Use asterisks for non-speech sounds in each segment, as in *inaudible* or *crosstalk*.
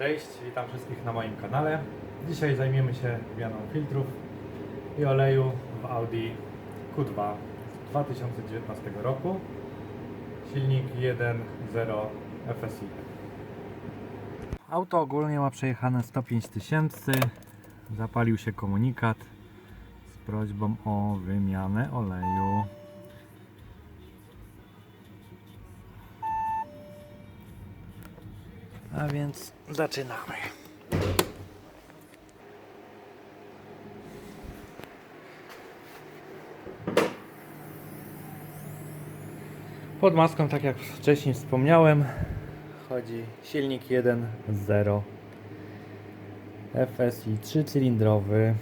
Cześć, witam wszystkich na moim kanale. Dzisiaj zajmiemy się wymianą filtrów i oleju w Audi Q2 z 2019 roku. Silnik 1.0 FSI. Auto ogólnie ma przejechane 105 tysięcy. Zapalił się komunikat z prośbą o wymianę oleju. A więc zaczynamy. Pod maską, tak jak wcześniej wspomniałem, chodzi silnik 1.0 FSI 3-cylindrowy.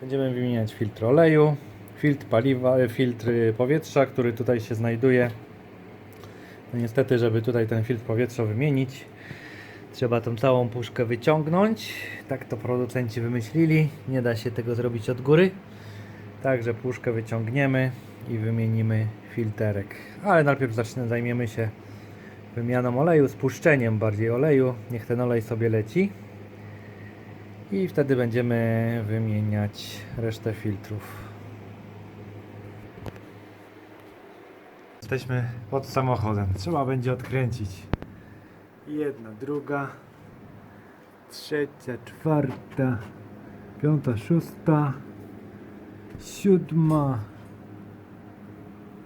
Będziemy wymieniać filtr oleju, filtr paliwa, e, filtr powietrza, który tutaj się znajduje. No niestety, żeby tutaj ten filtr powietrza wymienić, trzeba tą całą puszkę wyciągnąć. Tak to producenci wymyślili. Nie da się tego zrobić od góry. Także puszkę wyciągniemy i wymienimy filterek. Ale najpierw zacznę, zajmiemy się wymianą oleju, spuszczeniem bardziej oleju. Niech ten olej sobie leci. I wtedy będziemy wymieniać resztę filtrów. Jesteśmy pod samochodem. Trzeba będzie odkręcić. Jedna, druga, trzecia, czwarta, piąta, szósta, siódma,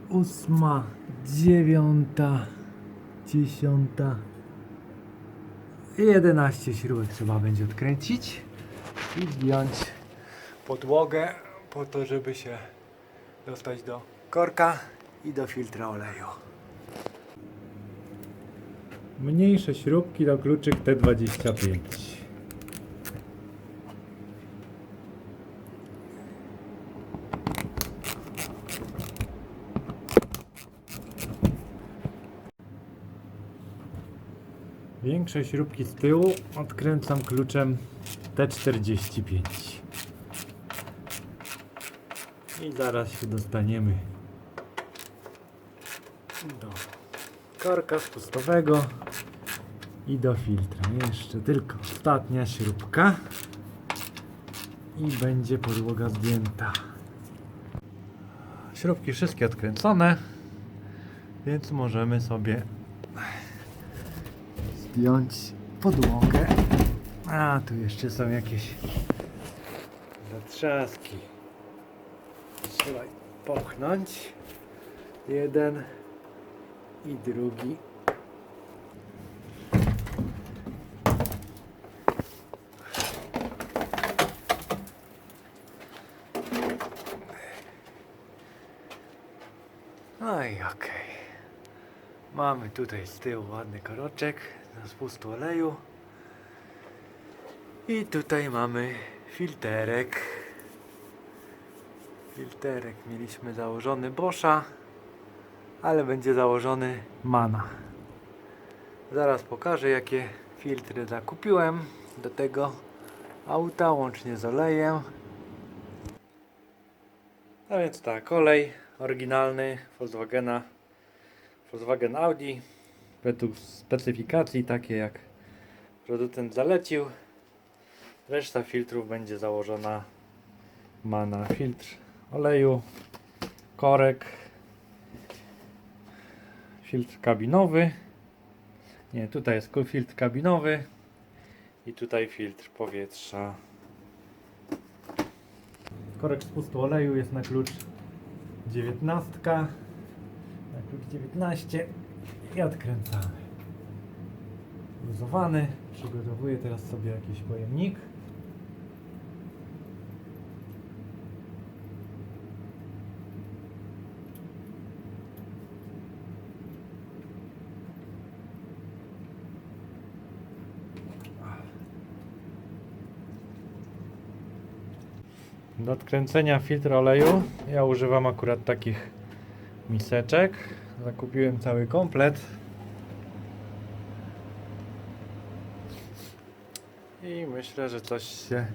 ósma, dziewiąta, dziesiąta i jedenaście śrubek trzeba będzie odkręcić i zdjąć podłogę po to, żeby się dostać do korka i do filtra oleju. Mniejsze śrubki do kluczyk T25. Większe śrubki z tyłu odkręcam kluczem T45. I zaraz się dostaniemy do korka spustowego i do filtra. Jeszcze tylko ostatnia śrubka i będzie podłoga zdjęta. Śrubki wszystkie odkręcone, więc możemy sobie zdjąć podłogę. A tu jeszcze są jakieś zatrzaski. Trzeba popchnąć. Jeden i drugi. No i okej. Mamy tutaj z tyłu ładny koroczek na spustu oleju. I tutaj mamy filterek. Filterek mieliśmy założony Boscha ale będzie założony mana. Zaraz pokażę jakie filtry zakupiłem do tego auta łącznie z olejem. A więc tak, olej oryginalny Volkswagena Volkswagen Audi według specyfikacji takie jak producent zalecił. Reszta filtrów będzie założona mana filtr oleju, korek, filtr kabinowy. Nie, tutaj jest filtr kabinowy i tutaj filtr powietrza. Korek spustu oleju jest na klucz 19. Na klucz 19 i odkręcamy. Luzowany. Przygotowuję teraz sobie jakiś pojemnik. Do odkręcenia filtra oleju ja używam akurat takich miseczek. Zakupiłem cały komplet. I myślę, że coś się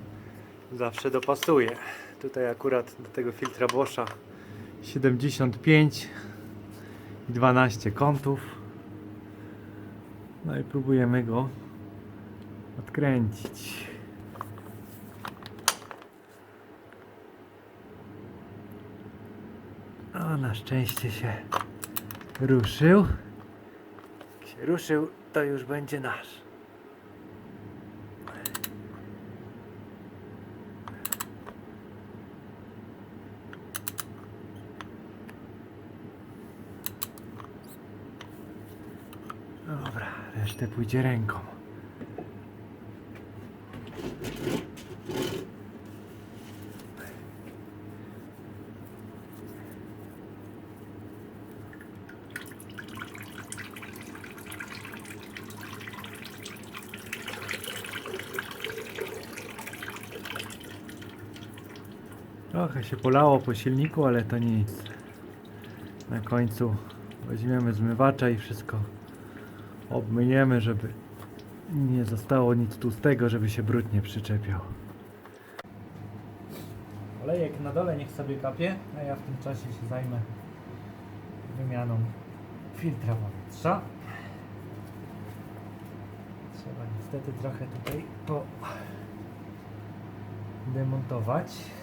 zawsze dopasuje. Tutaj akurat do tego filtra Boscha 75 i 12 kątów. No i próbujemy go odkręcić. O, na szczęście się ruszył. Jak się ruszył, to już będzie nasz. Dobra, resztę pójdzie ręką. Trochę się polało po silniku, ale to nic. Na końcu weźmiemy zmywacza i wszystko obmyjemy, żeby nie zostało nic tłustego, żeby się brud nie przyczepiał. Olejek na dole niech sobie kapie, a ja w tym czasie się zajmę wymianą filtra powietrza. Trzeba niestety trochę tutaj po demontować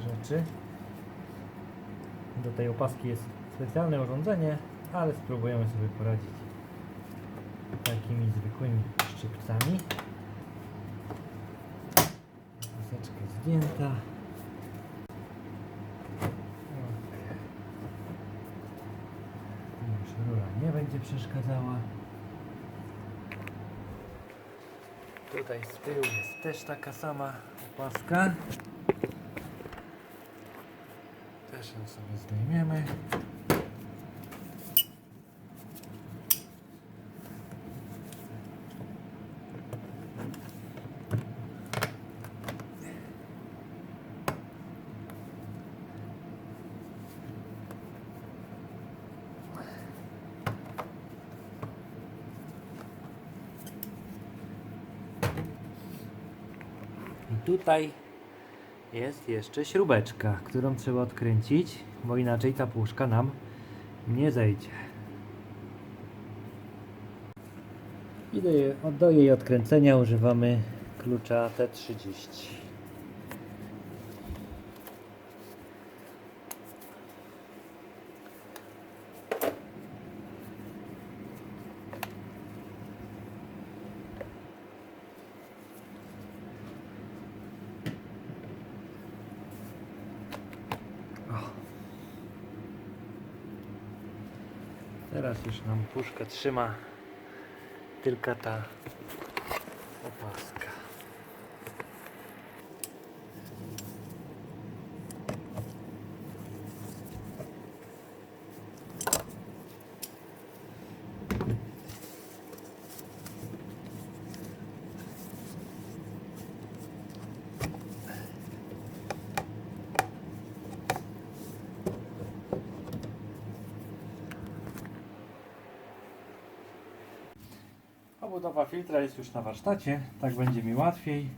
rzeczy. Do tej opaski jest specjalne urządzenie, ale spróbujemy sobie poradzić takimi zwykłymi szczypcami. Paseczka zdjęta. Już rura nie będzie przeszkadzała. Tutaj z tyłu jest też taka sama opaska. Ją sobie zdejmiemy. Tutaj jest jeszcze śrubeczka, którą trzeba odkręcić, bo inaczej ta puszka nam nie zejdzie. I do jej, jej odkręcenia używamy klucza T30. O. Teraz już nam puszkę trzyma. Tylko ta opaska. Obudowa filtra jest już na warsztacie, tak będzie mi łatwiej.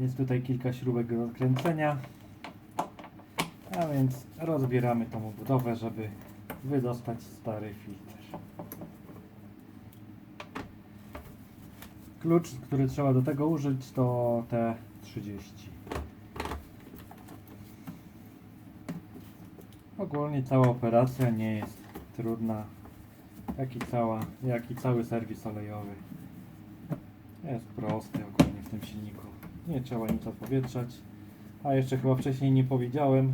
Jest tutaj kilka śrubek do odkręcenia. A więc rozbieramy tą obudowę, żeby wydostać stary filtr. Klucz, który trzeba do tego użyć to T30. Ogólnie cała operacja nie jest trudna jak i, cała, jak i cały serwis olejowy. Jest prosty ogólnie w tym silniku. Nie trzeba nic odpowietrzać. A jeszcze chyba wcześniej nie powiedziałem,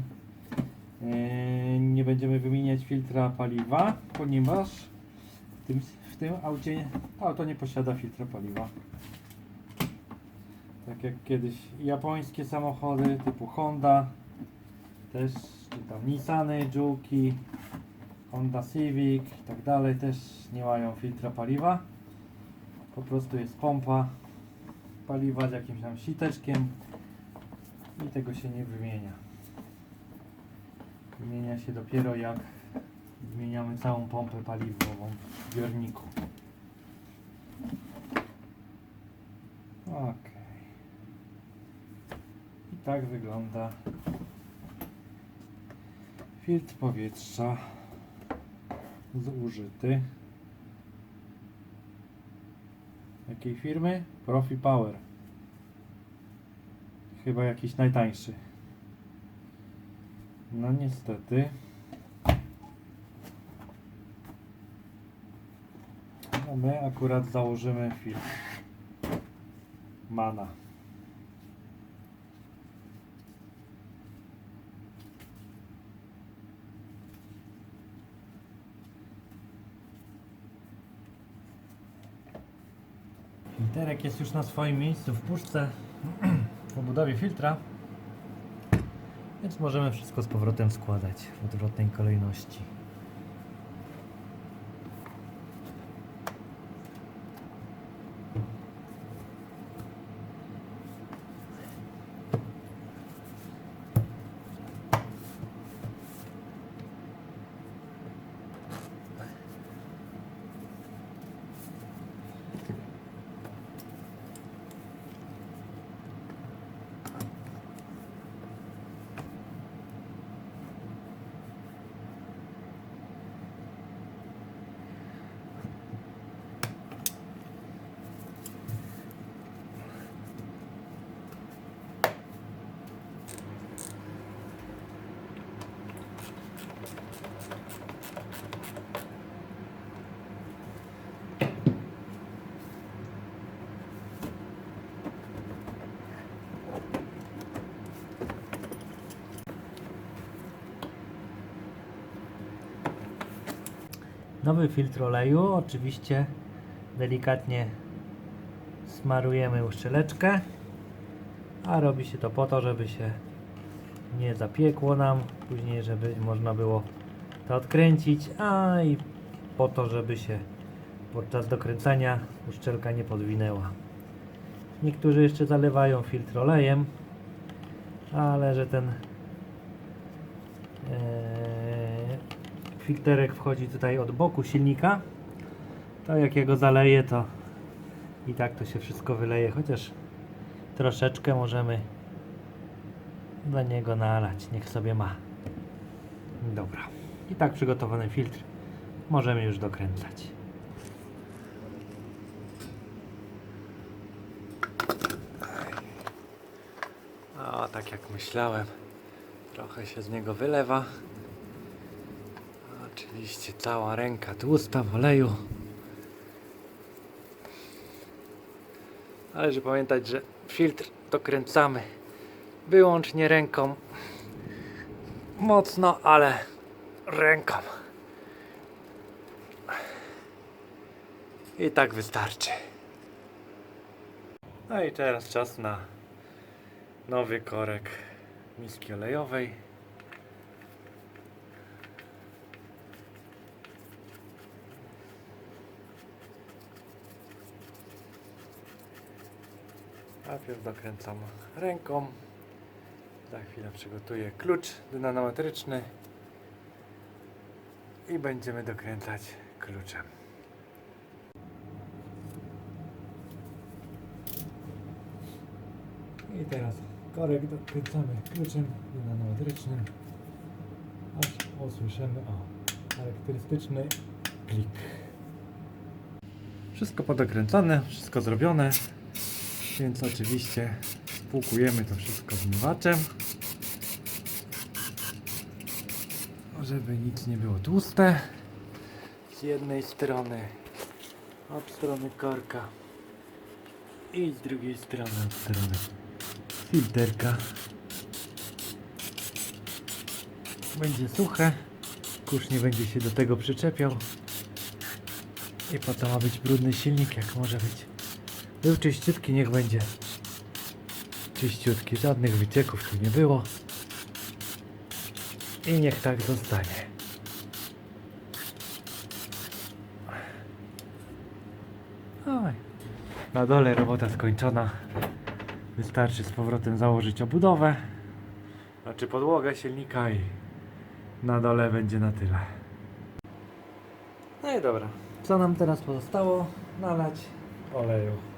yy, nie będziemy wymieniać filtra paliwa, ponieważ w tym, w tym aucie auto nie posiada filtra paliwa. Tak jak kiedyś japońskie samochody typu Honda, też czy tam Nissany, Juki, Honda Civic i tak dalej też nie mają filtra paliwa. Po prostu jest pompa paliwa z jakimś tam siteczkiem i tego się nie wymienia. Wymienia się dopiero jak zmieniamy całą pompę paliwową w zbiorniku. Ok. I tak wygląda filtr powietrza zużyty. Jakiej firmy? Profi Power. Chyba jakiś najtańszy. No niestety. No my akurat założymy film. Mana. Filterek jest już na swoim miejscu w puszce *clears throat* po budowie filtra. Więc możemy wszystko z powrotem składać w odwrotnej kolejności. Nowy filtr oleju, oczywiście delikatnie smarujemy uszczeleczkę, a robi się to po to, żeby się nie zapiekło nam, później żeby można było to odkręcić, a i po to, żeby się podczas dokręcania uszczelka nie podwinęła. Niektórzy jeszcze zalewają filtr olejem, ale że ten filterek wchodzi tutaj od boku silnika. To jak ja go zaleję to i tak to się wszystko wyleje chociaż troszeczkę możemy do niego nalać. Niech sobie ma. Dobra. I tak przygotowany filtr możemy już dokręcać. O tak jak myślałem Trochę się z niego wylewa. Oczywiście cała ręka tłusta w oleju. Należy pamiętać, że filtr dokręcamy wyłącznie ręką. Mocno, ale ręką. I tak wystarczy. No i teraz czas na nowy korek miski olejowej. Najpierw ręką. Za chwilę przygotuję klucz dynamometryczny i będziemy dokręcać kluczem. I teraz korek dokręcamy kluczem dynamometrycznym, aż usłyszymy o charakterystyczny klik. Wszystko podokręcone, wszystko zrobione, więc oczywiście spłukujemy to wszystko zmywaczem, żeby nic nie było tłuste. Z jednej strony od strony korka i z drugiej strony od strony filterka. Będzie suche, kurz nie będzie się do tego przyczepiał. I po to ma być brudny silnik, jak może być. Był czyściutki, niech będzie czyściutki. Żadnych wycieków tu nie było. I niech tak zostanie. Oj. Na dole robota skończona. Wystarczy z powrotem założyć obudowę, znaczy podłogę silnika i na dole będzie na tyle. No i dobra. Co nam teraz pozostało? Nalać oleju.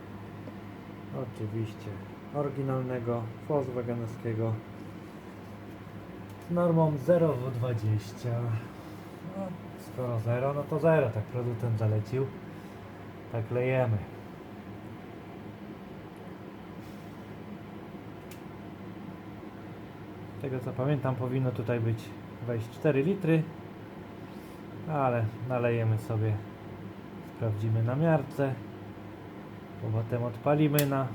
Oczywiście. Oryginalnego Volkswagenowskiego z normą 0W20. No, skoro 0, no to 0, tak producent zalecił. Tak lejemy. Z tego co pamiętam powinno tutaj być wejść 4 litry, ale nalejemy sobie, sprawdzimy na miarce potem odpalimy na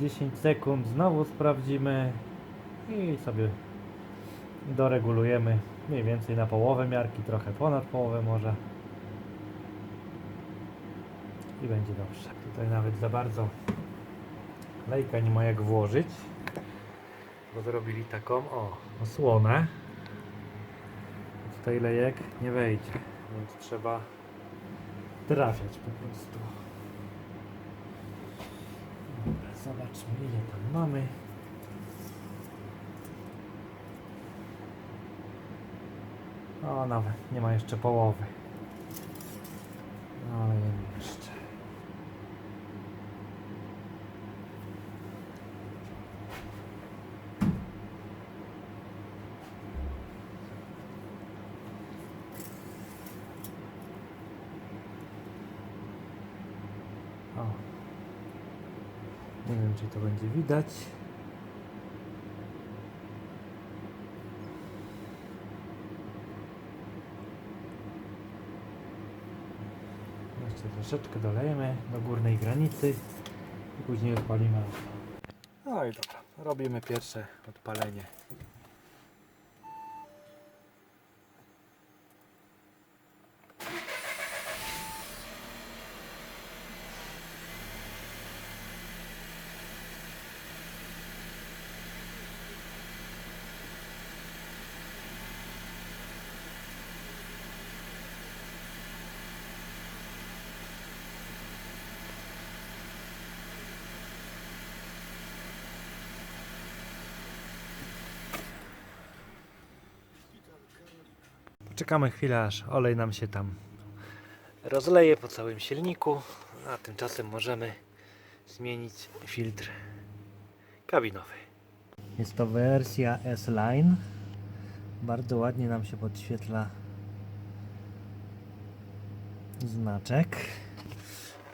10 sekund, znowu sprawdzimy i sobie doregulujemy mniej więcej na połowę miarki, trochę ponad połowę może i będzie dobrze. Tutaj nawet za bardzo lejka nie ma jak włożyć, bo zrobili taką o osłonę. Tutaj lejek nie wejdzie, więc trzeba trafiać po prostu. Dobra, zobaczmy ile tam mamy. O, nawet nie ma jeszcze połowy. Ale jeszcze. O. Nie wiem, czy to będzie widać. Jeszcze troszeczkę dolejemy do górnej granicy i później odpalimy. No i dobra, robimy pierwsze odpalenie. Poczekamy chwilę, aż olej nam się tam rozleje po całym silniku, a tymczasem możemy zmienić filtr kabinowy. Jest to wersja S-Line. Bardzo ładnie nam się podświetla znaczek.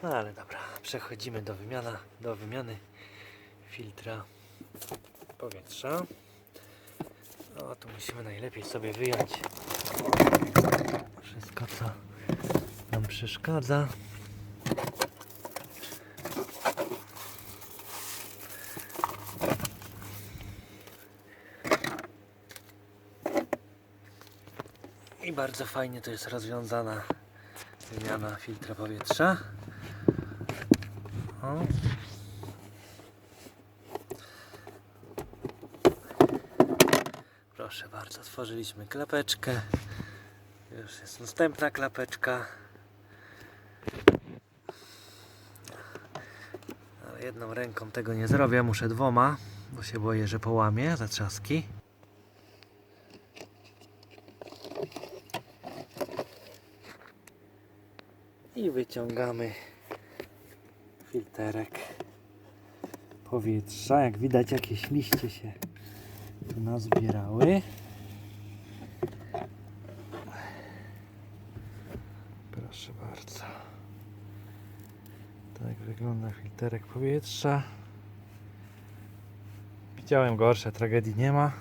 No ale dobra, przechodzimy do wymiana, do wymiany filtra powietrza. O, tu musimy najlepiej sobie wyjąć wszystko, co nam przeszkadza. I bardzo fajnie to jest rozwiązana wymiana filtra powietrza. O. Proszę bardzo, otworzyliśmy klapeczkę. Już jest następna klapeczka. Ale jedną ręką tego nie zrobię, muszę dwoma, bo się boję, że połamię zatrzaski. I wyciągamy filterek powietrza. Jak widać, jakieś liście się tu nazbierały. Proszę bardzo. Tak wygląda filterek powietrza. Widziałem gorsze, tragedii nie ma.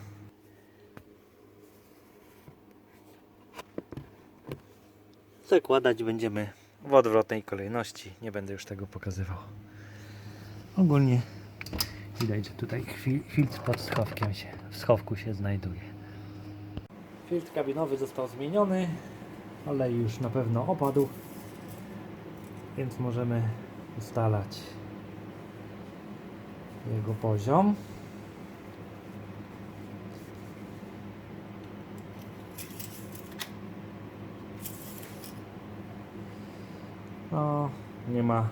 Zakładać będziemy w odwrotnej kolejności. Nie będę już tego pokazywał. Ogólnie widać, że tutaj filtr pod schowkiem się, w schowku się znajduje. Filtr kabinowy został zmieniony. Olej już na pewno opadł. Więc możemy ustalać jego poziom. No, nie ma,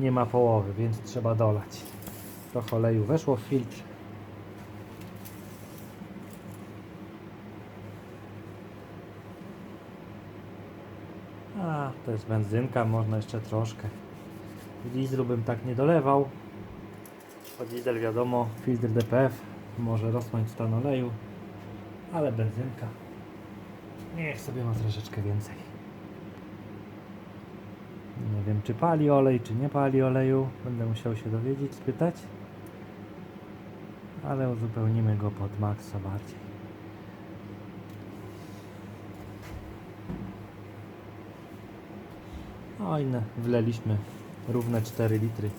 nie ma połowy, więc trzeba dolać. Trochę oleju weszło w filtr. A, to jest benzynka, można jeszcze troszkę. Dieslu bym tak nie dolewał. Bo diesel wiadomo, filtr DPF może rosnąć stan oleju, ale benzynka niech sobie ma troszeczkę więcej. Nie wiem, czy pali olej, czy nie pali oleju. Będę musiał się dowiedzieć, spytać. ale uzupełnimy go pod maksa bardziej. No i wleliśmy równe 4 litry,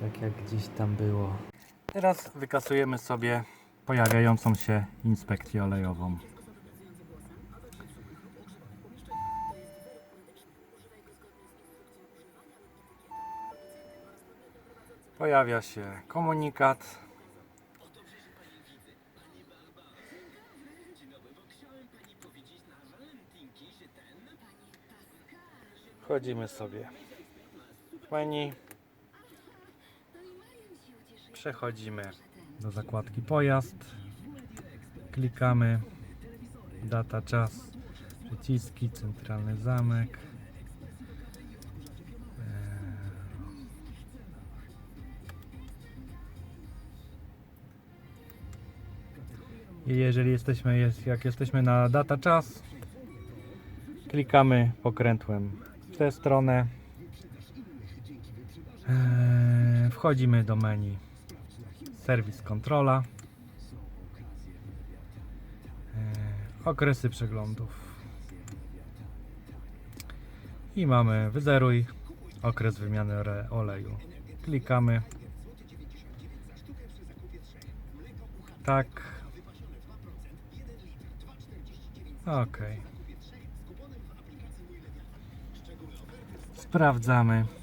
tak jak gdzieś tam było. Teraz wykasujemy sobie pojawiającą się inspekcję olejową. Pojawia się komunikat. Wchodzimy sobie menu. Przechodzimy do zakładki pojazd. Klikamy data, czas, przyciski, centralny zamek. I jeżeli jesteśmy, jest, jak jesteśmy na data czas, klikamy pokrętłem w tę stronę. Wchodzimy do menu serwis kontrola. Eee, Okresy przeglądów. I mamy wyzeruj okres wymiany oleju. Klikamy. Tak. Ok. Sprawdzamy.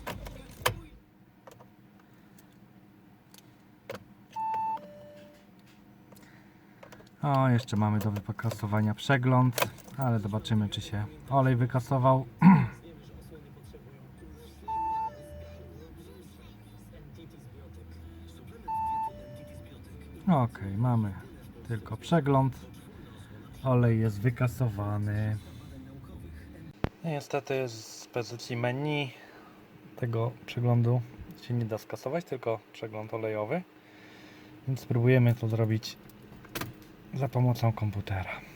O, jeszcze mamy do wykasowania przegląd, ale zobaczymy, czy się olej wykasował. *clears throat* Ok, mamy tylko przegląd. Olej jest wykasowany. No Niestety z pozycji menu tego przeglądu się nie da skasować, tylko przegląd olejowy. Więc spróbujemy to zrobić za pomocą komputera.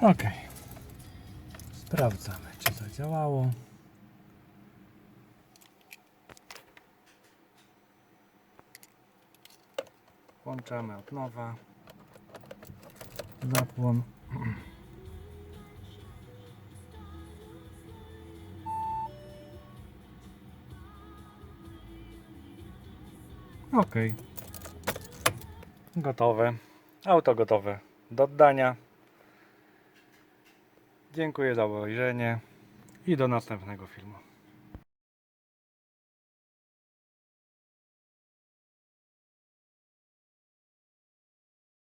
Ok. Sprawdzamy, czy zadziałało. Włączamy od nowa. Zapłon. Ok. Gotowe. Auto gotowe do oddania. Dziękuję za obejrzenie i do następnego filmu.